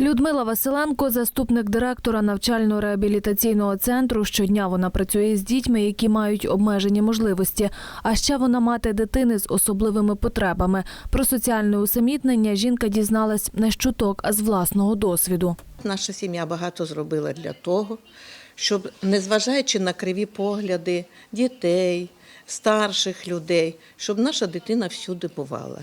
Людмила Василенко, заступник директора навчально-реабілітаційного центру. Щодня вона працює з дітьми, які мають обмежені можливості. А ще вона мати дитини з особливими потребами. Про соціальне усамітнення жінка дізналась не з чуток, а з власного досвіду. Наша сім'я багато зробила для того, щоб, незважаючи на криві погляди дітей, старших людей, щоб наша дитина всюди бувала.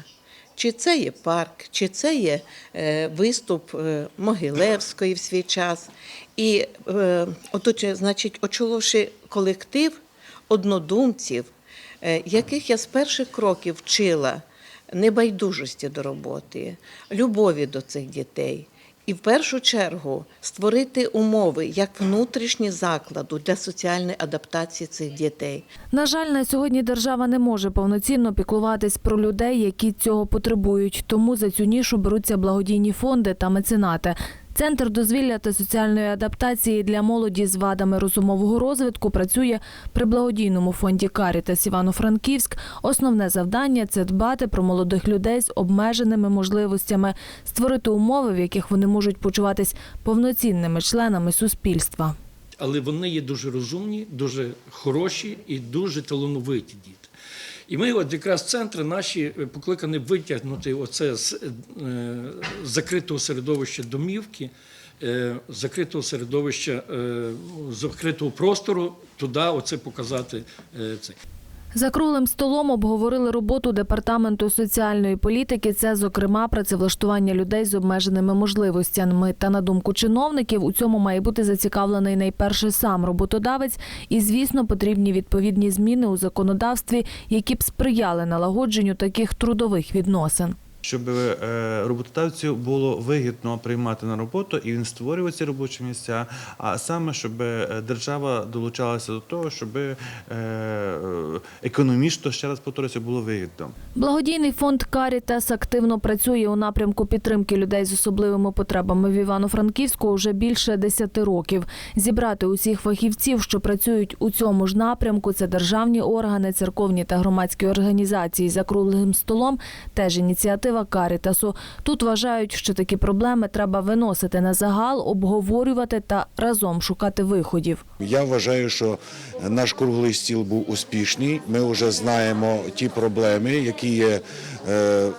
Чи це є парк, чи це є е, виступ е, Могилевської в свій час. І е, отут, значить, очоловши колектив однодумців, яких я з перших кроків вчила небайдужості до роботи, любові до цих дітей. І в першу чергу створити умови як внутрішні закладу для соціальної адаптації цих дітей. На жаль, на сьогодні держава не може повноцінно піклуватись про людей, які цього потребують. Тому за цю нішу беруться благодійні фонди та меценати. Центр дозвілля та соціальної адаптації для молоді з вадами розумового розвитку працює при благодійному фонді Карітас Івано-Франківськ. Основне завдання це дбати про молодих людей з обмеженими можливостями, створити умови, в яких вони можуть почуватись повноцінними членами суспільства. але вони є дуже розумні, дуже хороші і дуже талановиті діти. І ми, от якраз центри наші е, покликані витягнути оце з е, закритого середовища домівки, е, закритого середовища, закритого простору, туди оце показати це. За круглим столом обговорили роботу департаменту соціальної політики. Це, зокрема, працевлаштування людей з обмеженими можливостями. Та на думку чиновників, у цьому має бути зацікавлений найперше сам роботодавець, і звісно, потрібні відповідні зміни у законодавстві, які б сприяли налагодженню таких трудових відносин. Щоб е, роботодавцю було вигідно приймати на роботу і він створював ці робочі місця, а саме щоб е, держава долучалася до того, щоб е, економічно ще раз повторюся, було вигідно. Благодійний фонд Карітас активно працює у напрямку підтримки людей з особливими потребами в Івано-Франківську вже більше 10 років. Зібрати усіх фахівців, що працюють у цьому ж напрямку, це державні органи, церковні та громадські організації за круглим столом. Теж ініціатива Карітасу. Тут вважають, що такі проблеми треба виносити на загал, обговорювати та разом шукати виходів. Я вважаю, що наш круглий стіл був успішний. Ми вже знаємо ті проблеми, які є е,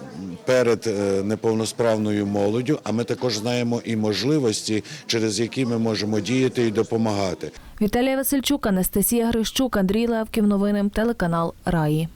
перед е, неповносправною молоддю. А ми також знаємо і можливості, через які ми можемо діяти і допомагати. Віталія Васильчук, Анастасія Грищук, Андрій Левків. Новини телеканал Раї.